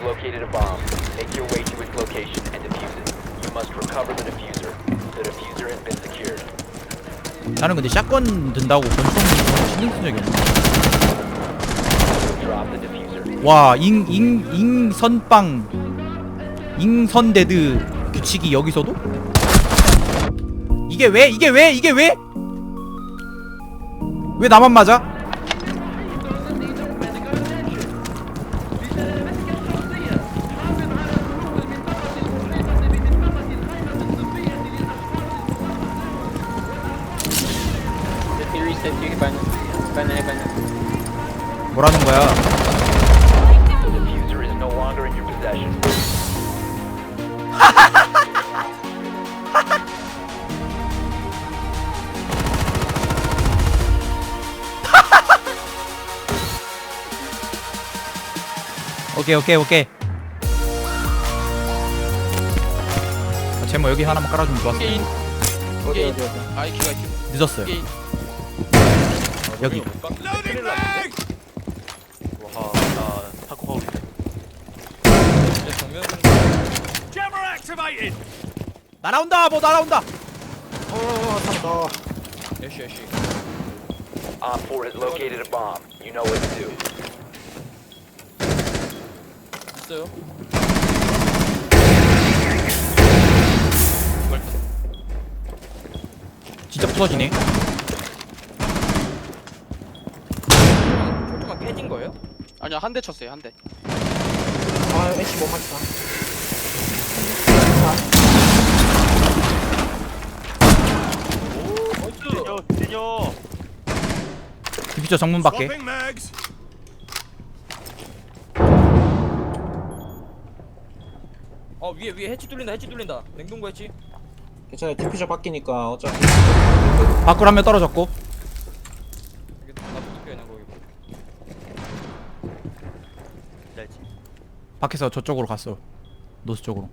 has located a bomb. Make your way to its location and defuse it. You must recover the diffuser. The diffuser has been secured. 나는 근데 샷건 든다고 권총 신경 쓴 적이 없네. Drop the diffuser. 와, 잉, 잉, 잉선빵, 잉선데드 규칙이 여기서도? 이게 왜? 이게 왜? 이게 왜? 왜 나만 맞아? 뭐라는 거야? The diffuser is no longer in your possession. 오케이, 오케이, 오케이. 아, 제모 여기 하나만 깔아주면 좋았어. 어디 어디 어디 아이키가 이키 늦었어요. 게인 여기. 와, 나 타코 가고 있네. 이제 정면 날아온다, 뭐 날아온다. 어어 다 애쉬 애쉬 Op 4 has located a bomb. You know what to do. 있어요 진짜 부서지네. 조금만 패진 거예요? 아니야 한 대 쳤어요 한 대 아 애쉬 못 맞다 진여, 진여. 디퓨저 정문 밖에. 어 위에 위에 해치 뚫린다 해치 뚫린다 냉동고 해치 괜찮아요 디퓨저 바뀌니까 어차피 밖으로 한 명 떨어졌고. 이게 나 붙을게 그냥 거기 기다리지. 밖에서 저쪽으로 갔어. 노스 쪽으로.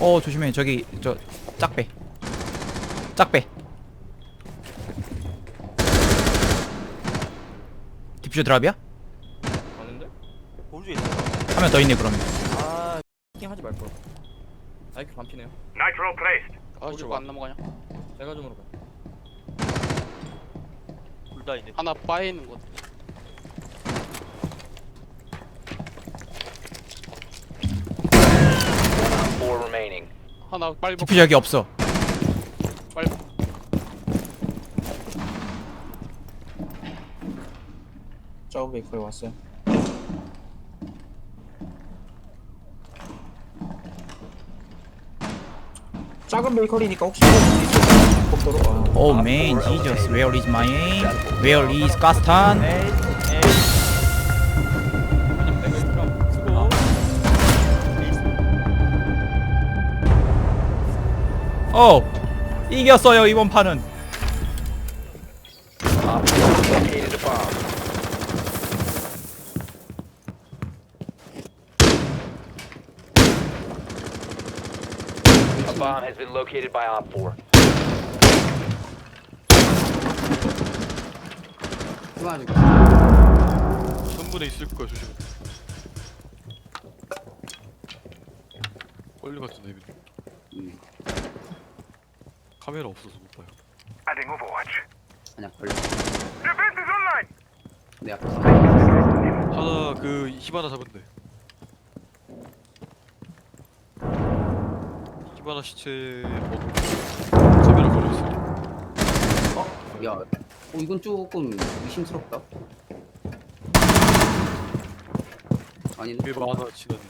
어 조심해 저기 저 짝배 짝배 디퓨저 드랍이야? 아는데? 보여주있어 한명 더 있네 그러면 아 킹 하지 말걸 아이큐 반피네요 아 저거 안 넘어가냐? 내가 좀으로 가 둘 다 있네. 하나 바에 있는 4 remaining. 하나 빨리 먹 디퓨저 여기 없어. 빨리 짜우 베이커에 왔어요. 작은 베이커리니까 혹시 Oh man Jesus where is my aim? Where is 가스탄? 아니면 내가 이끌어 수고 어 이겼어요 이번 판은 Op 4 has located a bomb. A bomb has been located by Op 4. 전문에 있을 거야, 조심해. 빨리 갔잖아, 이미. 카메라 없어서 못 봐요. 아니야 걸려 내 앞에서 하나 그 히바나 돼. 히바나 시체 뭐 카메라 걸렸어. 야 어, 이건 조금 의심스럽다 아니네 그게 하나 지나네.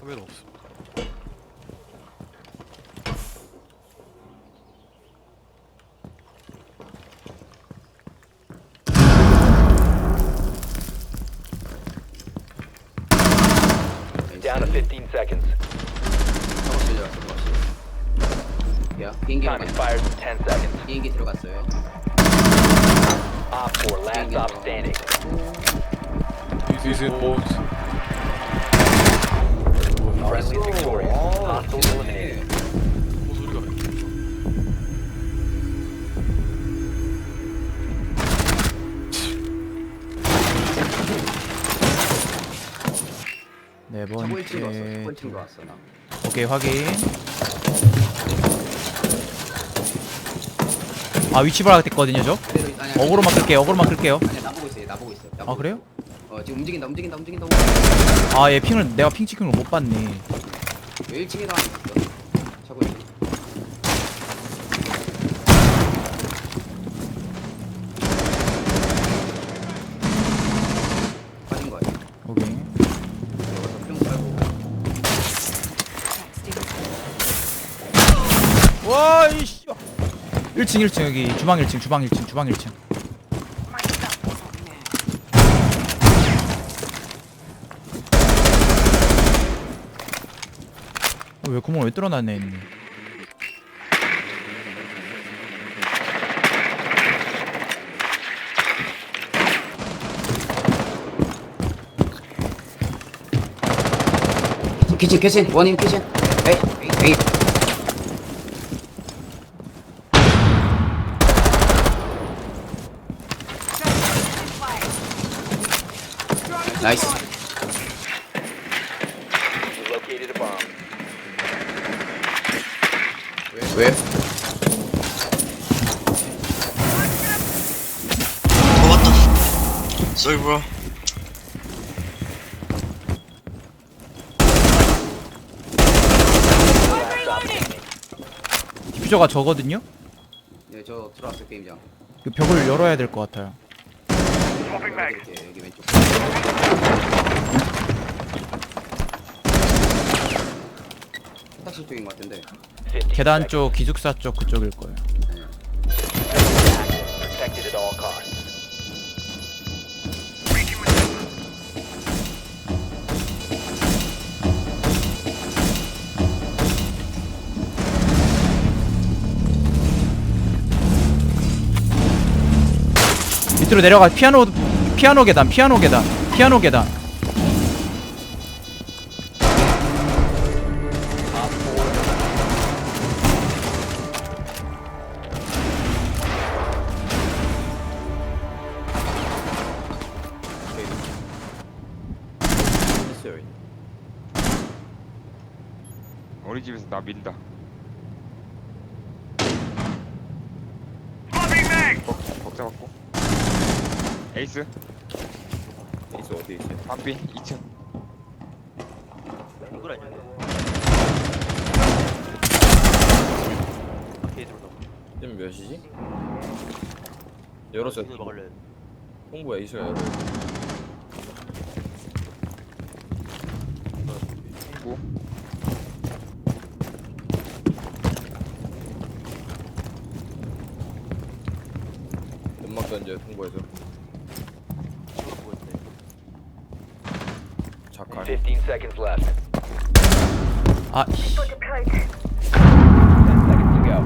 카메라 없어. 야 비행기 Time 들어갔 expires in 10 seconds. 비행기 들어갔어요 Op 4, last stop standing. This is bones. Friendly is victorious. 아, Hostiles eliminated. 뭐 소리가 나. 네 차고 1층 갔어. 번째. 차고 1층 갔어 나. 오케이 확인. 아 위치 발각됐거든요 저. 아니야. 어그로만 끌게요. 어그로만 끌게요. 아니야 나 보고 있어. 얘나 보고 있어. 나 아 보고 그래요? 있어. 어 지금 움직인다 움직인다 움직인다. 아얘 핑을 내가 핑 찍힌 걸 못 봤네. 1층에도 하나 있어. 차고 1층. 1층 1층 여기 주방 1층 주방 1층 주방 1층. 어, 왜 구멍을 왜 뚫어놨네 했니? 키친 키친 원인 키친. 에이 에이. 나이스. You located a bomb. 왜? Sorry, bro. Last stop standing. 디퓨저가 저거든요? 네, 저 들어왔어 게임장. 그 벽을 열어야 될 것 같아요. 열어드릴게요, 여기 왼쪽. 세탁실 쪽인 것 같은데. 15 계단. 쪽 기숙사 쪽 그쪽일 거예요. Protected at all costs. 밑으로 내려가 피아노 피아노 계단 피아노 계단 피아노 계단. 우리 집에서 나 민다. 벅- 벅자 받고. 에이스 에이스 어디 있어요? 반비 2층. 지금 몇 시지? 열었어. 홍보야 이수야 열어. 뭐? 연막 던져 홍보해서. 15 seconds left. 아10 seconds to go.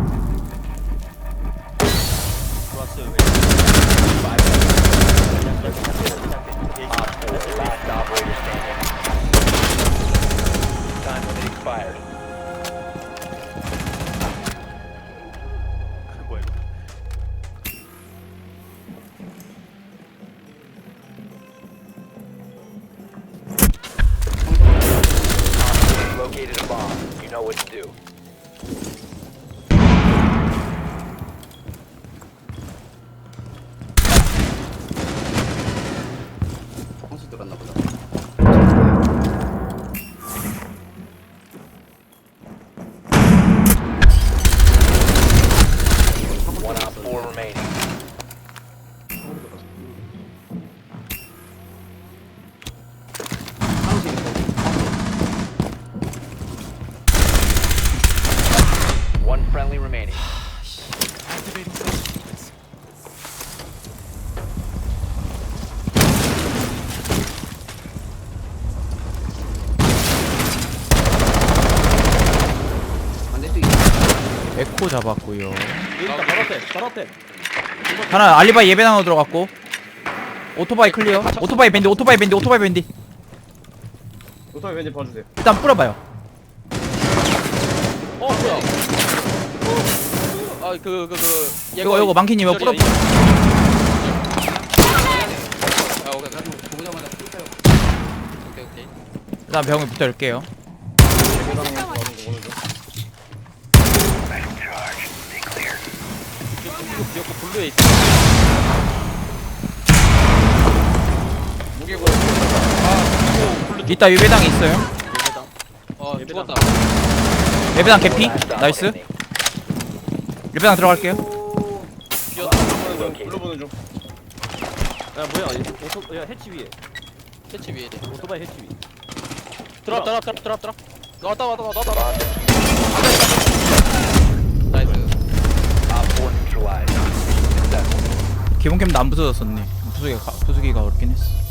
Op 4, last operator standing. Time limit expired. What to do. 코 잡았고요. 일단 바로 앞에, 바로 앞에. 하나 알리바이 예배당으로 들어갔고 오토바이 클리어. 오토바이 밴디 오토바이 밴디 오토바이 밴디 노타이 왠지 봐주세요. 일단 뿌려봐요. 어 뭐야? 아그 그그 이거 이거 망키님 이거 뿌려 아 오케이 그럼 보자마자 풀어요. 오케이 오케이. 일단 병을 붙여 올게요 이거 비었고 블루에 있어. 무게고. 아 블루 이따 유배당에 있어요 예배당. 어 죽었다. 유배당 개피 나이스. 유배당 들어갈게요 비었다. Located. 야 뭐야 오토 야 해치 위에 캐치 위에 돼. 오토바이 해치 위 드랍 드랍 드랍 드랍 드랍. 왔다 왔다 왔다 왔다. 기본 캠도 안 부서졌었네. 부수기가 가- 부수기가 어렵긴 했어